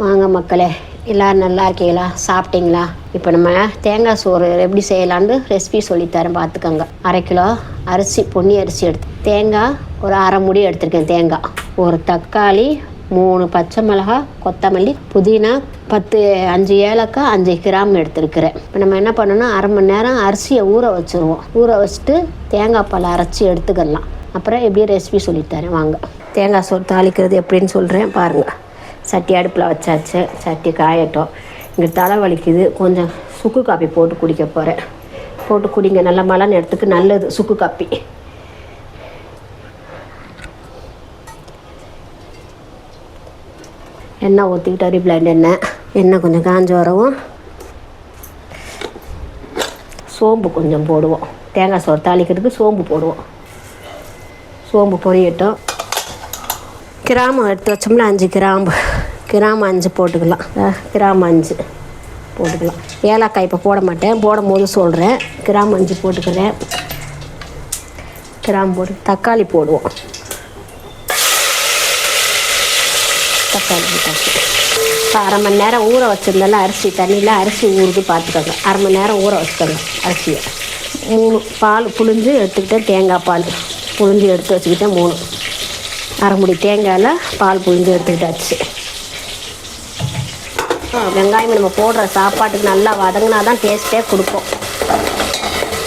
வாங்க மக்களே எல்லோரும் நல்லா இருக்கீங்களா? சாப்பிட்டீங்களா? இப்போ நம்ம தேங்காய் சோறு எப்படி செய்யலான்னு ரெசிபி சொல்லித்தரேன் பார்த்துக்கோங்க. அரை கிலோ அரிசி பொன்னி அரிசி எடுத்து தேங்காய் ஒரு அரை முடி எடுத்திருக்கேன் தேங்காய். ஒரு தக்காளி மூணு பச்சை மிளகாய் கொத்தமல்லி புதினா பத்து அஞ்சு ஏலக்காய் அஞ்சு கிராம் எடுத்துருக்கிறேன். இப்போ நம்ம என்ன பண்ணணும்? அரை மணி நேரம் அரிசியை ஊற வச்சுருவோம். ஊற வச்சுட்டு தேங்காய் பால் அரைச்சி எடுத்துக்கலாம். அப்புறம் எப்படி ரெசிபி சொல்லித்தரேன் வாங்க. தேங்காய் சோறு தாளிக்கிறது எப்படின்னு சொல்கிறேன் பாருங்கள் சட்டி அடுப்பில் வச்சாச்சு. சட்டி காயட்டும். இங்கே தலை வலிக்குது. கொஞ்சம் சுக்கு காப்பி போட்டு குடிக்க போகிறேன் போட்டு குடிங்க. நல்ல மழை நேரத்துக்கு நல்லது. சுக்கு காப்பி. எண்ணெய் ஊற்றிக்கிட்டு அரி பிளாண்ட் எண்ணெய். எண்ணெய் கொஞ்சம் காஞ்ச வரவும். சோம்பு கொஞ்சம் போடுவோம். தேங்காய் சோறு தாளிக்கிறதுக்கு சோம்பு போடுவோம். சோம்பு பொரியட்டும். கிராமம் எடுத்து வச்சோம்னா அஞ்சு கிராம்பு. கிராம் அஞ்சு போட்டுக்கலாம். அஹ், கிராம் அஞ்சு போட்டுக்கலாம். ஏலக்காய் இப்போ போட மாட்டேன். போடும் போது சொல்கிறேன் கிராம் அஞ்சு போட்டுக்கிறேன். கிராம் போட்டு தக்காளி போடுவோம். தக்காளி போட்டாச்சு. இப்போ அரை மணி நேரம் ஊற வச்சிருந்தால அரிசி தண்ணியில் அரிசி ஊறுது பார்த்துக்கோங்க அரை மணி நேரம் ஊற வச்சுக்கோங்க அரிசியை. மூணு பால் புழிஞ்சு எடுத்துக்கிட்டேன் தேங்காய் பால் புழிஞ்சு எடுத்து வச்சுக்கிட்டேன் மூணு. அரை முடி தேங்காயில் பால் புழிஞ்சு எடுத்துக்கிட்டாச்சு. வெங்காயம் நம்ம போடுற சாப்பாட்டுக்கு நல்லா வதங்கினா தான் டேஸ்ட்டே கொடுக்கும்.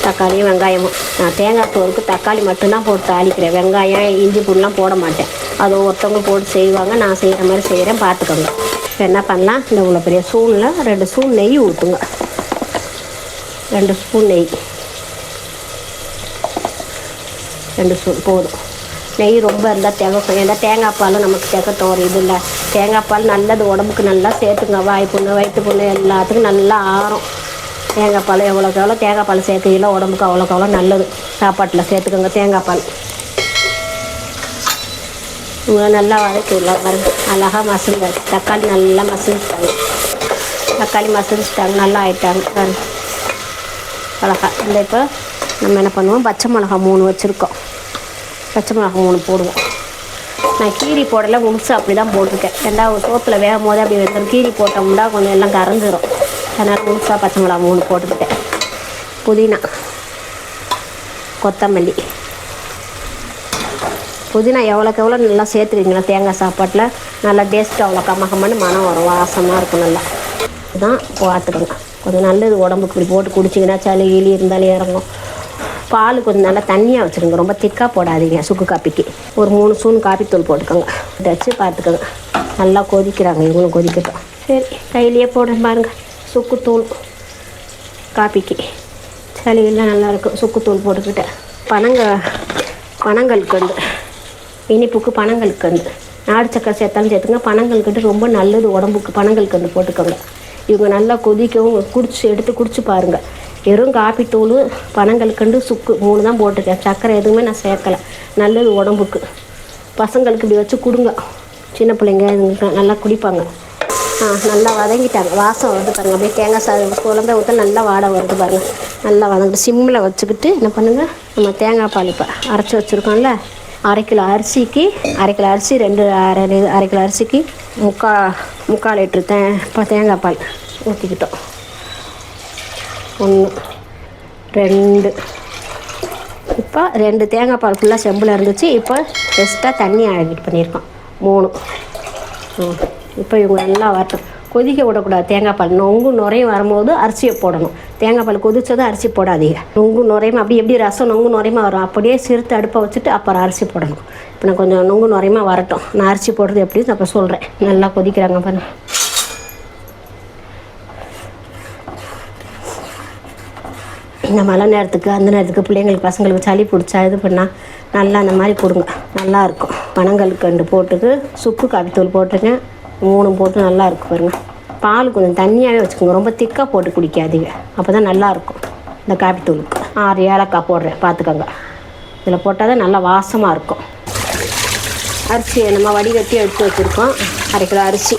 தக்காளியும் வெங்காயமும். நான் தேங்காய் சோறுக்கு தக்காளி மட்டும்தான் போட்டு தாளிக்கிறேன். வெங்காயம் இஞ்சி பூண்டுலாம் போட மாட்டேன். அது ஒருத்தவங்க போட்டு செய்வாங்க. நான் செய்கிற மாதிரி செய்கிறேன் பார்த்துக்கோங்க. இப்போ என்ன பண்ணலாம்? இந்த இவ்வளோ பெரிய ஸ்பூனில் ரெண்டு ஸ்பூன் நெய் ஊற்றுங்க ரெண்டு ஸ்பூன் நெய். ரெண்டு ஸ்பூன் போதும். நெய் ரொம்ப இருந்தால் திகக்கும் ஏன்னா தேங்காய் பால் நமக்கு தேக்க ஒரு இது இல்லை. தேங்காய் பால் நல்லது உடம்புக்கு நல்லா சேர்த்துங்க. வாய் புண்ணு வயிற்று புண்ணு எல்லாத்துக்கும் நல்லா ஆறும். தேங்காய் பால் எவ்வளோக்கு எவ்வளோ தேங்காய் பால் சேர்த்தீங்களோ உடம்புக்கு அவ்வளோக்கு அவ்வளோ நல்லது. சாப்பாட்டில் சேர்த்துக்கோங்க தேங்காய் பால். நல்லா வதக்கிடலாம். வருது அழகாக மசிஞ்சாச்சு. தக்காளி நல்லா மசிஞ்சிட்டாங்க. தக்காளி மசிஞ்சிட்டாங்க நல்லா ஆயிட்டாங்க. பாருங்க அழகா. இந்த இப்போ நம்ம என்ன பண்ணுவோம்? பச்சை மிளகா மூணு வச்சுருக்கோம். பச்சை மிளகா மூணு போடுவோம். நான் கீரி போடலை முழுசு அப்படி தான் போட்டிருக்கேன். ரெண்டாவது சோப்பில் வேகும் போது அப்படி வெந்துடும் கீரி போட்டோம்னா கொஞ்சம் எல்லாம் கரைஞ்சிரும் அதனால் முழுசாக பச்சை மிளகா மூணு போட்டுக்கிட்டேன். புதினா கொத்தமல்லி. புதினா எவ்வளோக்கு எவ்வளோ நல்லா சேர்த்துக்கிங்களா தேங்காய் சாப்பாட்டில் நல்லா டேஸ்ட்டு அவ்வளோ கம்ம மனம் வரும். வாசமாக இருக்கும் நல்லா. இதுதான் பார்த்துக்கோங்க. கொஞ்சம் நல்லது உடம்புக்கு இப்படி போட்டு குடிச்சிங்கன்னா சளி கிளி இருந்தாலும் இறங்கும். பால் கொஞ்சம் நல்லா தண்ணியாக வச்சுருங்க. ரொம்ப திக்காக போடாதீங்க சுக்கு காப்பிக்கு. ஒரு மூணு ஸ்பூன் காப்பித்தூள் போட்டுக்கோங்க. இதை வச்சு பார்த்துக்கோங்க. நல்லா கொதிக்கிறாங்க. இவங்களும் கொதிக்கட்டும். சரி கையிலேயே போடுறேன் பாருங்க. சுக்குத்தூள் காப்பிக்கு. சளியெல்லாம் நல்லாயிருக்கும் சுக்குத்தூள் போட்டுக்கிட்டேன் பனங்க வந்து இனிப்புக்கு பனங்களுக்கு வந்து நாடு சக்கரை சேர்த்தாலும் சேர்த்துங்க பனங்கல்கண்டு ரொம்ப நல்லது உடம்புக்கு. பனங்கல்கண்டு போட்டுக்கோங்க. இவங்க நல்லா கொதிக்கவும் குடிச்சு எடுத்து குடிச்சு பாருங்கள் வெறும் காப்பித்தூள் பனங்கல்கண்டு சுக்கு மூணு தான் போட்டிருக்கேன். சக்கரை எதுவுமே நான் சேர்க்கலை. நல்லது உடம்புக்கு. பசங்களுக்கு இப்படி வச்சு கொடுங்க. சின்ன பிள்ளைங்க இதுங்களுக்கு நல்லா குடிப்பாங்க. ஆ நல்லா வதங்கிட்டாங்க. வாசம் வருது பாருங்க. அப்படியே தேங்காய் சாதம் குழந்த ஊற்ற நல்லா வாடை வருது பாருங்க. நல்லா வதங்கிட்டு சிம்மில் வச்சுக்கிட்டு என்ன பண்ணுங்கள் நம்ம தேங்காய் பால் இப்போ அரைச்சி வச்சுருக்கோம்ல. அரை கிலோ அரிசிக்கு அரை கிலோ அரிசி ரெண்டு அரை அரை கிலோ அரிசிக்கு முக்கா முக்கால் லிட்ரு தே இப்போ தேங்காய் பால் ஊற்றிக்கிட்டோம் ஒன்று ரெண்டு. இப்போ ரெண்டு தேங்காய் பால் ஃபுல்லாக செம்பில் இருந்துச்சு. இப்போ எக்ஸ்ட்ரா தண்ணி ஆட் பண்ணியிருக்கோம். மூணு. இப்போ இவங்க நல்லா வரட்டும். கொதிக்க விடக்கூடாது தேங்காய் பால். நொங்கு நுரையும் வரும்போது அரிசியை போடணும். தேங்காய் பால் கொதிச்சதும் அரிசி போடாதீங்க. நொங்கு நுரையமாக அப்படி எப்படி ரசம் நொங்கு நுரையமாக வரும்? அப்படியே சிறுத்து அடுப்பை வச்சுட்டு அப்புறம் அரிசி போடணும். இப்போ நான் கொஞ்சம் நொங்கு நுரையுமா வரட்டும். நான் அரிசி போடுறது எப்படின்னு அப்போ சொல்கிறேன் நல்லா கொதிக்கிறாங்க பாருங்கள் இந்த மழை நேரத்துக்கு அந்த நேரத்துக்கு பிள்ளைங்களுக்கு பசங்களுக்கு சளி பிடிச்சா இது பண்ணால் நல்லா அந்த மாதிரி கொடுங்க. நல்லா இருக்கும். பனங்கல்கண்டு போட்டுக்கு சுக்கு காப்பித்தூள் போட்டுருக்கேன் மூணும் போட்டு நல்லா பாருங்கள் பாருங்க. பால் கொஞ்சம் தண்ணியாகவே வச்சுக்கோங்க. ரொம்ப திக்காக போட்டு குடிக்காதீங்க. அப்போ தான் நல்லாயிருக்கும் இந்த காப்பித்தூளுக்கு ஆறு ஏலக்காய் போடுறேன். பார்த்துக்கோங்க. இதில் போட்டால் தான் நல்லா வாசமாக இருக்கும். அரிசியை நம்ம வடிகட்டி எடுத்து வச்சுருக்கோம். அரை கிலோ அரிசி.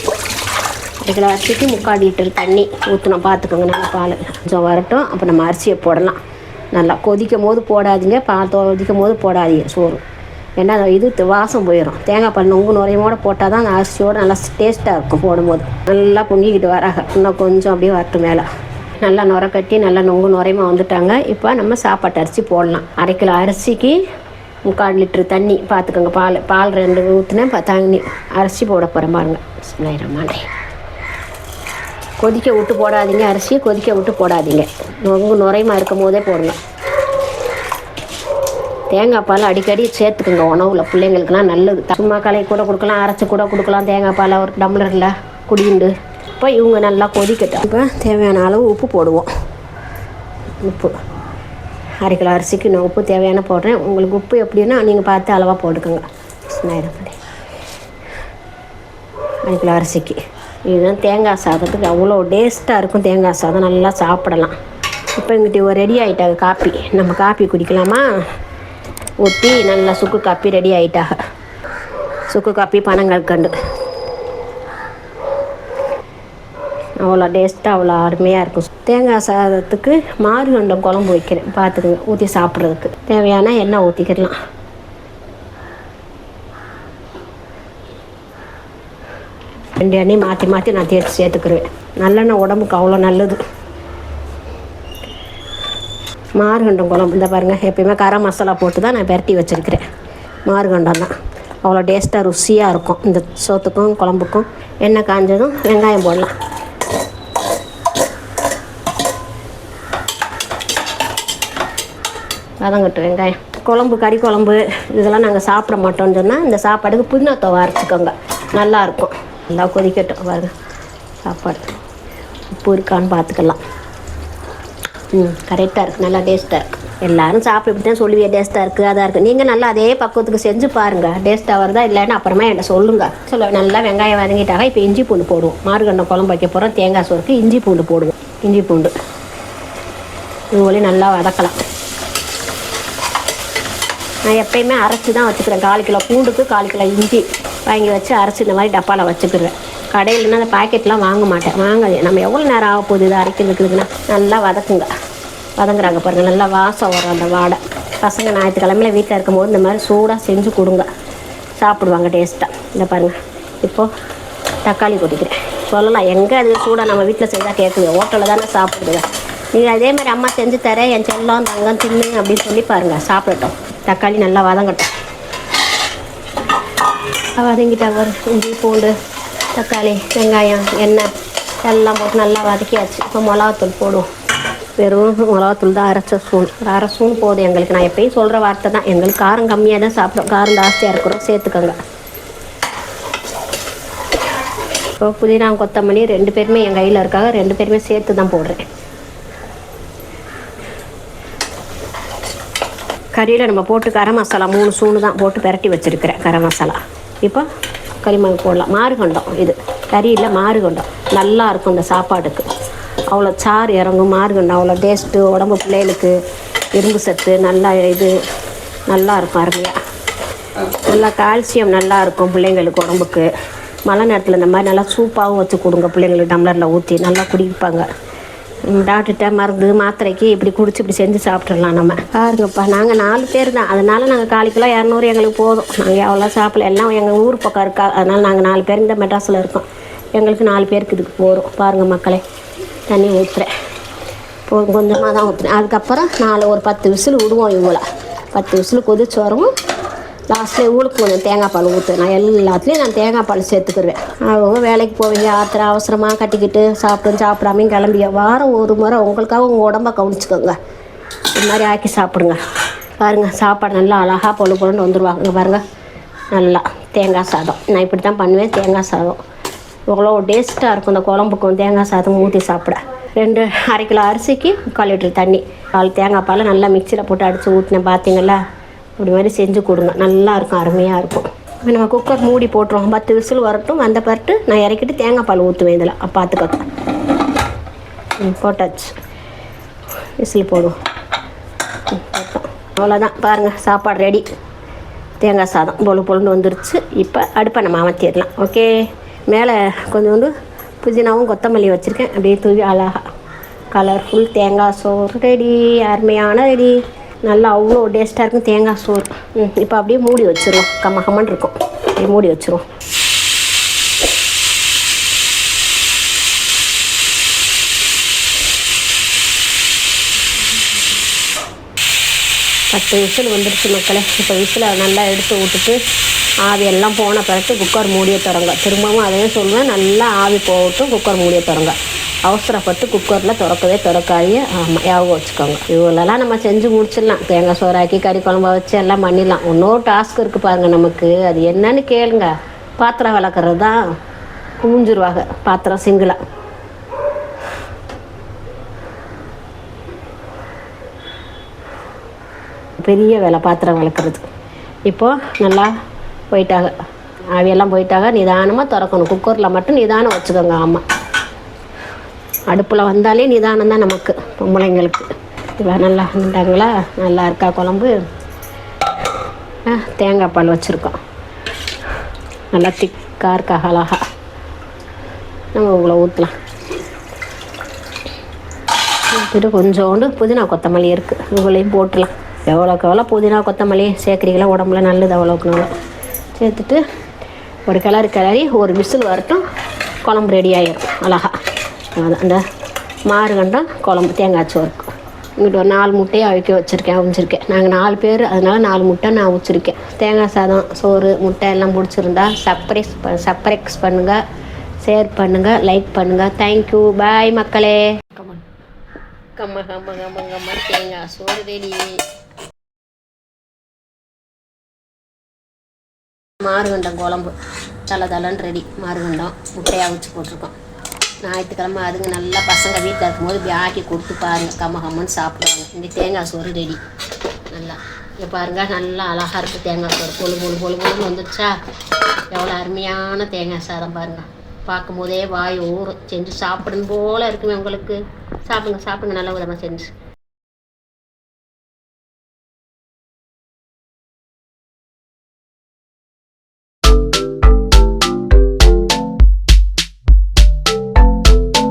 இதில் கிலோ அரிசிக்கு முக்கால் லிட்டர் தண்ணி ஊற்றணும் பார்த்துக்கோங்க நல்லா பால். கொஞ்சம் வரட்டும். அப்போ நம்ம அரிசியை போடலாம். நல்லா கொதிக்கும் போது போடாதீங்க. பால் கொதிக்கும் போது போடாதீங்க. சோறு. ஏன்னா இது வாசம் போயிடும் தேங்காய் பால் நொங்கு நுரையமோட போட்டால் தான் அந்த அரிசியோடு நல்லா டேஸ்ட்டாக இருக்கும் போடும்போது. நல்லா பொங்கிக்கிட்டு வராங்க இன்னும் கொஞ்சம் அப்படியே வரட்டும் மேலே. நல்லா நுர கட்டி நல்லா நொங்கு நுரையுமா வந்துட்டாங்க. இப்போ நம்ம சாப்பாட்டு அரிசி போடலாம். அரை கிலோ அரிசிக்கு முக்கால் லிட்ரு தண்ணி. பார்த்துக்கோங்க பால். பால் ரெண்டு ஊற்றுனேன். தண்ணி. அரிசி போட போகிற பாருங்க. பிஸ்மில்லாஹிர்ரஹ்மானிர் கொதிக்க விட்டு போடாதீங்க அரிசியை கொதிக்க விட்டு போடாதீங்க. நொங்கு நுரையுமா இருக்கும் போதே போடுங்க. தேங்காய் பால் அடிக்கடி சேர்த்துக்குங்க உணவுல. பிள்ளைங்களுக்குலாம் நல்லது. சும்மா கலை கூட கொடுக்கலாம் அரைச்சி கூட கொடுக்கலாம் தேங்காய் பால் ஒரு டம்ளரில் குடிண்டு. இப்போ இவங்க நல்லா கொதிக்கட்டும். இப்போ தேவையான அளவு உப்பு போடுவோம். உப்பு. அரை கிலோ அரிசிக்கு நான் உப்பு தேவையான போடுறேன். உங்களுக்கு உப்பு எப்படின்னா நீங்கள் பார்த்து அளவாக போட்டுக்கோங்க. அரைக்கிலோ அரை கிலோ அரிசிக்கு. இதுதான் தேங்காய் சாதத்துக்கு அவ்வளோ டேஸ்ட்டாக இருக்கும் தேங்காய் சாதம். நல்லா சாப்பிடலாம். இப்போ எங்கிட்ட ரெடி ஆகிட்டாங்க காப்பி. நம்ம காப்பி குடிக்கலாமா? ஊற்றி நல்லா சுக்கு காப்பி ரெடி ஆகிட்டாங்க சுக்கு காப்பி பனங்கற்கண்டு அவ்வளோ டேஸ்ட்டாக அவ்வளோ அருமையாக இருக்கும். தேங்காய் சாதத்துக்கு மாறுகண்டம் குழம்பு வைக்கிறேன். பார்த்துக்குங்க ஊற்றி சாப்பிட்றதுக்கு. தேவையான எண்ணெய் ஊற்றிக்கிடலாம் ரெண்டு எண்ணெய் மாற்றி மாற்றி நான் தேய்ச்சி சேர்த்துக்கிறேன் நல்லெண்ணெய் உடம்புக்கு அவ்வளோ நல்லது. மார்கண்டம் குழம்பு இந்த பாருங்கள் எப்பயுமே கரம் மசாலா போட்டு தான் நான் பெரட்டி வச்சுருக்கிறேன். மார்கண்டம் தான். அவ்வளோ டேஸ்ட்டாக ருசியாக இருக்கும். இந்த சோத்துக்கும் குழம்புக்கும் எண்ணெய் காஞ்சதும் வெங்காயம் போடலாம். வதங்கட்டு வெங்காயம். குழம்பு கறி குழம்பு இதெல்லாம் நாங்கள் சாப்பிட மாட்டோம்னு சொன்னால் இந்த சாப்பாடுக்கு புதினாத்தவை அரைச்சிக்கோங்க. நல்லாயிருக்கும் நல்லா கொதிக்கட்டும் பாருங்க சாப்பாடு. உப்பு இருக்கான்னு பார்த்துக்கலாம் ம் கரெக்டாக இருக்குது நல்லா டேஸ்ட்டாக இருக்குது எல்லாரும் சாப்பிட்டு தான் சொல்லுவியே டேஸ்ட்டாக இருக்குது அதாக இருக்குது நீங்கள் நல்லா அதே பக்குவத்துக்கு செஞ்சு பாருங்கள் டேஸ்ட்டாக வருதா இல்லைன்னு அப்புறமா என்கிட்ட சொல்லுங்கள் சொல்ல நல்லா வெங்காயம் வதங்கிட்டாக இப்போ இஞ்சி பூண்டு போடுவோம். மார்கண்டம் குழம்பு வைக்க போகிறோம் தேங்காய் சோறுக்கு இஞ்சி பூண்டு போடுவோம். இஞ்சி பூண்டு. இது நல்லா வதக்கலாம். நான் எப்பயுமே அரைச்சி தான் வச்சுக்கிறேன். கால் கிலோ பூண்டுக்கு கால் கிலோ இஞ்சி. வாங்கி வச்சு அரைச்சி இந்த மாதிரி டப்பாவில் வச்சுக்கிடுவேன் கடையிலனா அந்த பாக்கெட்லாம் வாங்க மாட்டேன். வாங்க நம்ம எவ்வளோ நேரம் ஆக போகுது? இதை அரைக்கிறதுக்குதுன்னா நல்லா வதக்குங்க. வதங்குறாங்க பாருங்கள் நல்லா வாசம் வரும் அந்த வாடை. பசங்க ஞாயிற்றுக்கிழமையில் வீட்டில் இருக்கும்போது இந்த மாதிரி சூடாக செஞ்சு கொடுங்க. சாப்பிடுவாங்க டேஸ்ட்டாக இந்த பாருங்கள் இப்போது தக்காளி கொட்டிக்கிறேன். சொல்லலாம். எங்கே அது சூடாக நம்ம வீட்டில் செஞ்சால் கேட்குது. ஹோட்டலில் தானே சாப்பிடுங்க நீங்கள் அதே மாதிரி அம்மா செஞ்சு தரேன். என் செல்லம் தங்கம் தின்னு அப்படின்னு சொல்லி பாருங்கள் சாப்பிடட்டும். தக்காளி நல்லா வதங்கட்டும். வதங்கிட்டா ஒரு இஞ்சி பூண்டு தக்காளி வெங்காயம் எண்ணெய் எல்லாம் போட்டு நல்லா வதக்கியாச்சு. இப்போ மிளகாத்தூள் போடுவோம். வெறும் மிளகாத்தூள் தான் அரைச்ச ஸ்பூன். ஒரு அரை ஸ்பூன் போதும் எங்களுக்கு. நான் எப்பயும் சொல்கிற வார்த்தை தான். எங்களுக்கு காரம் கம்மியாக தான் சாப்பிடும் காரம் ஜாஸ்தியாக இருக்கிறோம். சேர்த்துக்கோங்க. இப்போ புதினா கொத்தமல்லி ரெண்டு பேருமே என் கையில் இருக்காங்க. ரெண்டு பேருமே சேர்த்து தான் போடுறேன். கறியில் நம்ம போட்டு கரம் மசாலா மூணு சூணு தான் போட்டு பெரட்டி வச்சுருக்கிறேன். கரம் மசாலா. இப்போ கறிமாவு போடலாம். மாறுகண்டம் இது. கறியில் மாறுகண்டம். நல்லா இருக்கும் இந்த சாப்பாடுக்கு அவ்வளோ சாறு இறங்கும் மாறுகண்டம். அவ்வளோ டேஸ்ட்டு உடம்பு பிள்ளைகளுக்கு இரும்பு சத்து நல்லா இது நல்லா இருக்கும் அருமையாக நல்லா கால்சியம் நல்லா இருக்கும் பிள்ளைங்களுக்கு உடம்புக்கு. மழை நேரத்தில் இந்த மாதிரி நல்லா சூப்பாகவும் வச்சு கொடுங்க. பிள்ளைங்களுக்கு டம்ளரில் ஊற்றி நல்லா குடிப்பாங்க. டாக்டர்கிட்ட மருந்து மாத்திரைக்கு இப்படி குடிச்சு இப்படி செஞ்சு சாப்பிட்றலாம் நம்ம. பாருங்கப்பா நாங்கள் நாலு பேர் தான். அதனால நாங்கள் கால் கிலோ இரநூறு எங்களுக்கு போதும். நாங்கள் எவ்வளோ சாப்பிடல. எல்லாம் எங்கள் ஊர் பக்கம் இருக்கா. அதனால நாங்கள் நாலு பேர் இந்த மெட்ராஸில் இருக்கோம். எங்களுக்கு நாலு பேருக்கு இதுக்கு போகிறோம் பாருங்கள் மக்களே தண்ணி ஊற்றுறேன் போ கொஞ்சமாக தான் ஊற்றுறேன் அதுக்கப்புறம் நாலு ஒரு பத்து விசில் விடுவோம் இவ்வளோ பத்து விசில் கொதிச்சு வரும். லாஸ்ட்டில் ஊளுக்கு கொஞ்சம் தேங்காய் பால் ஊற்று நான் எல்லாத்துலேயும் நான் தேங்காய் பால் சேர்த்துக்கிடுவேன் அவங்க வேலைக்கு போவீங்க ஆத்திர அவசரமாக கட்டிக்கிட்டு சாப்பிடும் சாப்பிடாமையும் கிளம்பி வாரம் ஒரு முறை உங்களுக்காக உங்கள் உடம்ப கவனிச்சுக்கோங்க. இது மாதிரி ஆக்கி சாப்பிடுங்க. பாருங்கள் சாப்பாடு நல்லா அழகாக பொழு பொழுன்னு வந்துடுவாங்க பாருங்கள் நல்லா தேங்காய் சாதம். நான் இப்படி தான் பண்ணுவேன் தேங்காய் சாதம். இவ்வளோ டேஸ்ட்டாக இருக்கும். இந்த குழம்புக்கும் தேங்காய் சாதம் ஊற்றி சாப்பிட. ரெண்டு அரை கிலோ அரிசிக்கு முக்கால் லிட்டர் தண்ணி. கால் தேங்காய் பால் நல்லா மிக்சியில் போட்டு அடித்து ஊற்றினேன் பார்த்தீங்களா இப்படி மாதிரி செஞ்சு கொடுங்க. நல்லா இருக்கும் அருமையாக இருக்கும். இப்போ நம்ம குக்கர் மூடி போட்டுருவோம். பத்து விசில் வரட்டும். வந்த பட்டு நான் இறக்கிட்டு தேங்காய் பால் ஊற்றுவேன் இதில். பார்த்துக்கோங்க ம் போட்டாச்சு. விசில் போடுவோம் அவ்வளோதான் பாருங்கள் சாப்பாடு ரெடி தேங்காய் சாதம் பொழு பொழுன்னு வந்துருச்சு. இப்போ அடுப்பை நம்ம அமர்த்திடலாம். ஓகே மேலே கொஞ்சோண்டு புதினாவும் கொத்தமல்லி வச்சுருக்கேன். அப்படியே தூவி அழகா. கலர்ஃபுல் தேங்காய் சோறு ரெடி அருமையான ரெடி நல்லா அவ்வளோ டேஸ்ட்டாக இருக்கும். தேங்காய் சோறு. ம் இப்போ அப்படியே மூடி வச்சிருவோம். கம்ம கம்மன் இருக்கும். அப்படியே மூடி வச்சிருவோம். பத்து விசில் வந்துடுச்சு மக்களே. இப்போ விசில் நல்லா எடுத்து விட்டுட்டு ஆவியெல்லாம் போன பிறகு குக்கர் மூடியை திறங்க. திரும்பவும் அதையும் சொல்லுவேன் நல்லா ஆவி போகட்டும் குக்கர் மூடிய திறங்க. அவசரப்பட்டு குக்கரில் திறக்கவே திறக்காதீங்க. ஆமாம் ஞாபகம் வச்சுக்கோங்க. இவ்வளோலாம் நம்ம செஞ்சு முடிச்சிடலாம். தேங்காய் சோறாக்கி கறி குழம்பா வச்சு எல்லாம் பண்ணிடலாம். இன்னொரு டாஸ்க் இருக்குது பாருங்க நமக்கு. அது என்னன்னு கேளுங்க. பாத்திரம் விளக்குறது? தான் குமிஞ்சிருவாங்க பாத்திரம் சிங்கிளாக பெரிய வேலை பாத்திரம் விளக்குறது. இப்போது நல்லா போயிட்டாங்க. ஆவியெல்லாம் போயிட்டாங்க. நிதானமாக திறக்கணும். குக்கரில் மட்டும் நிதானம் வச்சுக்கோங்க. ஆமாம் அடுப்பில் வந்தாலே நிதானம் தான் நமக்கு பொம்பளைங்களுக்கு. இவ்வளோ நல்லா நின்றாங்களா நல்லா இருக்கா குழம்பு? ஆ, தேங்காய் பால் வச்சுருக்கோம். நல்லா திக்காக இருக்கா அழகா. நம்ம இவ்வளோ ஊற்றலாம் ஊற்றிட்டு கொஞ்சோண்டு புதினா கொத்தமல்லி இருக்குது இவ்வளையும் போட்டுலாம். எவ்வளோக்கு எவ்வளோ புதினா கொத்தமல்லி சேர்க்குறீங்களா உடம்புல நல்லது அவ்வளோக்கு நல்லா சேர்த்துட்டு ஒரு கிளறு கிளறி ஒரு விசில் வரட்டும். குழம்பு ரெடி ஆகிடும் அழகா. அதான் அந்த மாறுகண்டம் குழம்பு தேங்காய் சோறுக்கு இங்கிட்ட ஒரு நாலு முட்டையை அவிக்க வச்சுருக்கேன் அவிச்சிருக்கேன் நாங்கள் நாலு பேர் அதனால நாலு முட்டை நான் வச்சுருக்கேன் தேங்காய் சாதம் சோறு முட்டை எல்லாம் பிடிச்சிருந்தா சப்ரைஸ் ப சப்ரைஸ் பண்ணுங்கள் ஷேர் பண்ணுங்கள் லைக் பண்ணுங்கள் தேங்க்யூ பாய் மக்களே. கம்மன் கம்ம கம்ம கம்ம கம்ம. தேங்காய் சோறு ரெடி மாறுகண்டம் குழம்பு. தலை தலைன்னு ரெடி மாறுகண்டம் முட்டையை அவிச்சு போட்டிருக்கோம். ஞாயிற்றுக்கிழமை அதுங்க நல்லா பசங்க வீட்டில் இருக்கும்போது இப்படி ஆக்கி கொடுத்து பாருங்க. கம்ம கம்மன்னு சாப்பிடுவாங்க. இந்த தேங்காய் சோறு ரெடி நல்லா. இங்கே பாருங்க நல்லா அழகாக இருக்குது தேங்காய் சோறு. பொழு பொழு பொழு பொழுன்னு வந்துடுச்சா எவ்வளோ அருமையான தேங்காய் சாதம் பாருங்க. பார்க்கும்போதே வாய் ஊறும். செஞ்சு சாப்பிடணும் போல இருக்குமே உங்களுக்கு. சாப்பிடுங்க சாப்பிடுங்க. நல்ல விதமாக செஞ்சு.